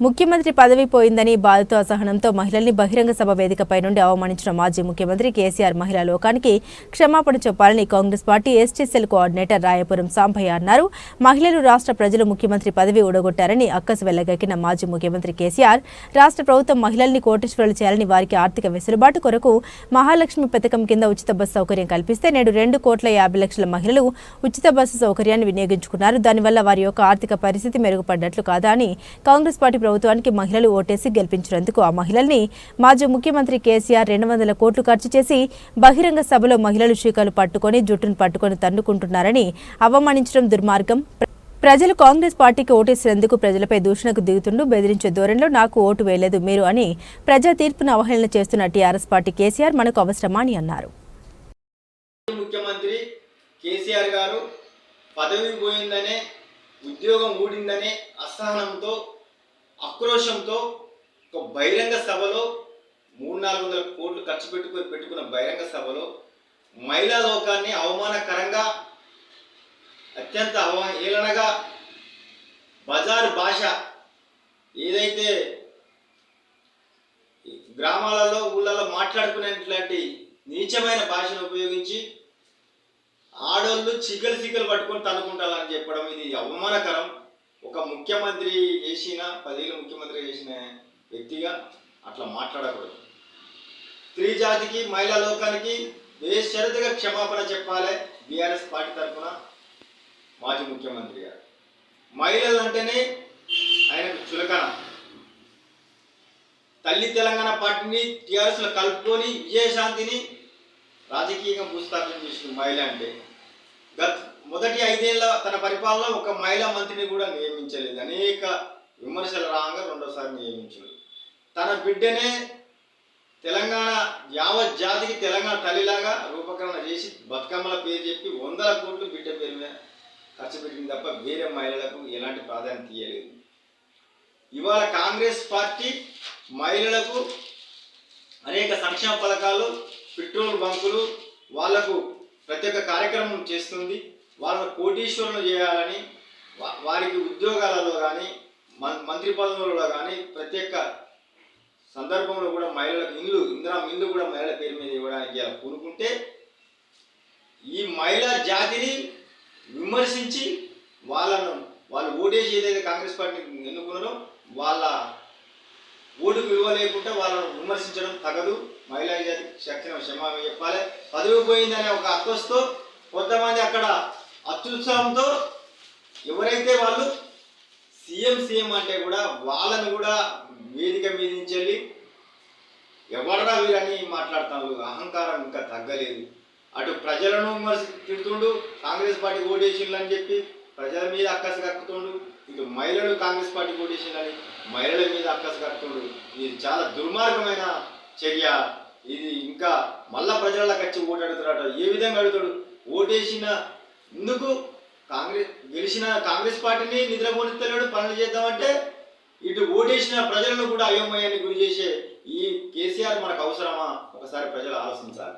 ముఖ్యమంత్రి పదవి పోయిందని బాధతో అసహనంతో మహిళల్ని బహిరంగ సభ వేదికపై నుండి అవమానించిన మాజీ ముఖ్యమంత్రి కేసీఆర్ మహిళా లోకానికి క్షమాపణ చెప్పాలని Congress party ST cell coordinator Rayapuram Sambhaiah అన్నారు. మహిళలు రాష్ట్ర ప్రజలు ముఖ్యమంత్రి పదవి ఊడగొట్టారని అక్కసు వెళ్ళగక్కిన మాజీ ముఖ్యమంత్రి కేసీఆర్ రాష్ట్ర ప్రభుత్వం మహిళల్ని కోటేశ్వరులు చేయాలని వారికి ఆర్థిక వెసులుబాటు కొరకు మహాలక్ష్మి పథకం కింద ఉచిత బస్సు సౌకర్యం కల్పిస్తే నేడు రెండు కోట్ల యాభై లక్షల మహిళలు ఉచిత బస్సు సౌకర్యాన్ని వినియోగించుకున్నారు. దానివల్ల వారి యొక్క ఆర్థిక పరిస్థితి మెరుగుపడ్డట్లు కాదా అని కాంగ్రెస్ పార్టీ ప్రభుత్వానికి మహిళలు ఓటేసి గెలిపించినందుకు ఆ మహిళల్ని మాజీ ముఖ్యమంత్రి కేసీఆర్ రెండు వందల కోట్లు ఖర్చు చేసి బహిరంగ సభలో మహిళలు చీకలు పట్టుకొని జుట్టును పట్టుకొని తన్నుకుంటున్నారని అవమానించడం దుర్మార్గం. ప్రజలు కాంగ్రెస్ పార్టీకి ఓటేసినందుకు ప్రజలపై దూషణకు దిగుతుండు బెదిరించే ధోరణిలో నాకు ఓటు వేయలేదు మీరు అని ప్రజా తీర్పును అవహేళన చేస్తున్న టీఆర్ఎస్ పార్టీ కేసీఆర్ మనకు అవసరమా అని అన్నారు. ముఖ్యమంత్రి కేసీఆర్ గారు పదవి పోయిందనే ఉద్యోగం ఊడిందనే అసహనంతో ఆక్రోశంతో ఒక బహిరంగ సభలో మూడు నాలుగు వందల కోట్లు ఖర్చు పెట్టుకుని పెట్టుకున్న బహిరంగ సభలో మహిళా లోకాన్ని అవమానకరంగా అత్యంత అవహేళనగా బజారు భాష ఏదైతే గ్రామాలలో ఊళ్ళలో మాట్లాడుకునేటువంటి నీచమైన భాషను ఉపయోగించి ఆడోళ్ళు చికలు చికలు పట్టుకొని తనుకుంటారని చెప్పడం ఇది అవమానకరం. ఒక ముఖ్యమంత్రి చేసిన పదేళ్ళు ముఖ్యమంత్రి చేసిన వ్యక్తిగా అట్లా మాట్లాడకూడదు. స్త్రీ జాతికి మహిళా లోకానికి బేషరతుగా క్షమాపణ చెప్పాలి బీఆర్ఎస్ పార్టీ తరఫున మాజీ ముఖ్యమంత్రి గారు. మహిళలు అంటేనే ఆయనకు చులకన. తల్లి తెలంగాణ పార్టీని టీఆర్ఎస్లో కలుపుకొని విజయశాంతిని రాజకీయంగా భూస్థాపన చేసిన మహిళ అంటే ఐదేళ్ళ తన పరిపాలన ఒక మహిళా మంత్రిని కూడా నియమించలేదు. అనేక విమర్శలు రాగా రెండోసారి నియమించలేదు తన బిడ్డనే తెలంగాణ యావత్ జాతికి తెలంగాణ తల్లిలాగా రూపకరణ చేసి బతుకమ్మల పేరు చెప్పి వందల కోట్లు బిడ్డ పేరు మీద ఖర్చు పెట్టింది తప్ప వేరే మహిళలకు ఎలాంటి ప్రాధాన్యత ఇవ్వలేదు ఇవాళ కాంగ్రెస్ పార్టీ మహిళలకు అనేక సంక్షేమ పథకాలు పెట్రోల్ బంకులు వాళ్ళకు ప్రతి ఒక్క కార్యక్రమం చేస్తుంది. వాళ్ళని కోటీశ్వరులు చేయాలని వారికి ఉద్యోగాలలో కానీ మంత్రి పదవులలో కానీ ప్రత్యేక సందర్భంలో కూడా మహిళలకు ఇల్లు ఇందిరా ఇల్లు కూడా మహిళల పేరు మీద ఇవ్వడానికి కోరుకుంటే ఈ మహిళా జాతిని విమర్శించి వాళ్ళను వాళ్ళు ఓటేసి ఏదైతే కాంగ్రెస్ పార్టీని ఎన్నుకున్నారో వాళ్ళ ఓటుకు విలువ లేకుండా వాళ్ళను విమర్శించడం తగదు. మహిళా జాతికి శక్తిని క్షమాపణ చెప్పాలి. పదవి పోయిందనే ఒక అక్కస్తో కొంతమంది అక్కడ అత్యుత్సాహంతో ఎవరైతే వాళ్ళు సీఎం సీఎం అంటే కూడా వాళ్ళని కూడా వేదిక మీదించెళ్ళి నుంచి ఎవడరా వీరని మాట్లాడుతారు అహంకారం ఇంకా తగ్గలేదు. అటు ప్రజలను విమర్శ తిడుతుండు. కాంగ్రెస్ పార్టీ ఓటేసిండ్లు అని చెప్పి ప్రజల మీద అక్కసు కక్కుతుండు. ఇటు మహిళలు కాంగ్రెస్ పార్టీ ఓటేసిండ్రని మహిళల మీద అక్కసు కక్కుతుండు. ఇది చాలా దుర్మార్గమైన చర్య. ఇది ఇంకా మళ్ళా ప్రజలకు వచ్చి ఓటు అడుగుతాడట ఏ విధంగా అడుగుతాడు? ఓటేసిన ఎందుకు? కాంగ్రెస్ గెలిచిన కాంగ్రెస్ పార్టీని నిద్రపోనిస్తలేడు పనులు చేద్దామంటే ఇటు ఓటేసిన ప్రజలను కూడా అయోమయాన్ని గురి చేసే ఈ కేసీఆర్ మనకు అవసరమా? ఒకసారి ప్రజలు ఆలోచించాలి.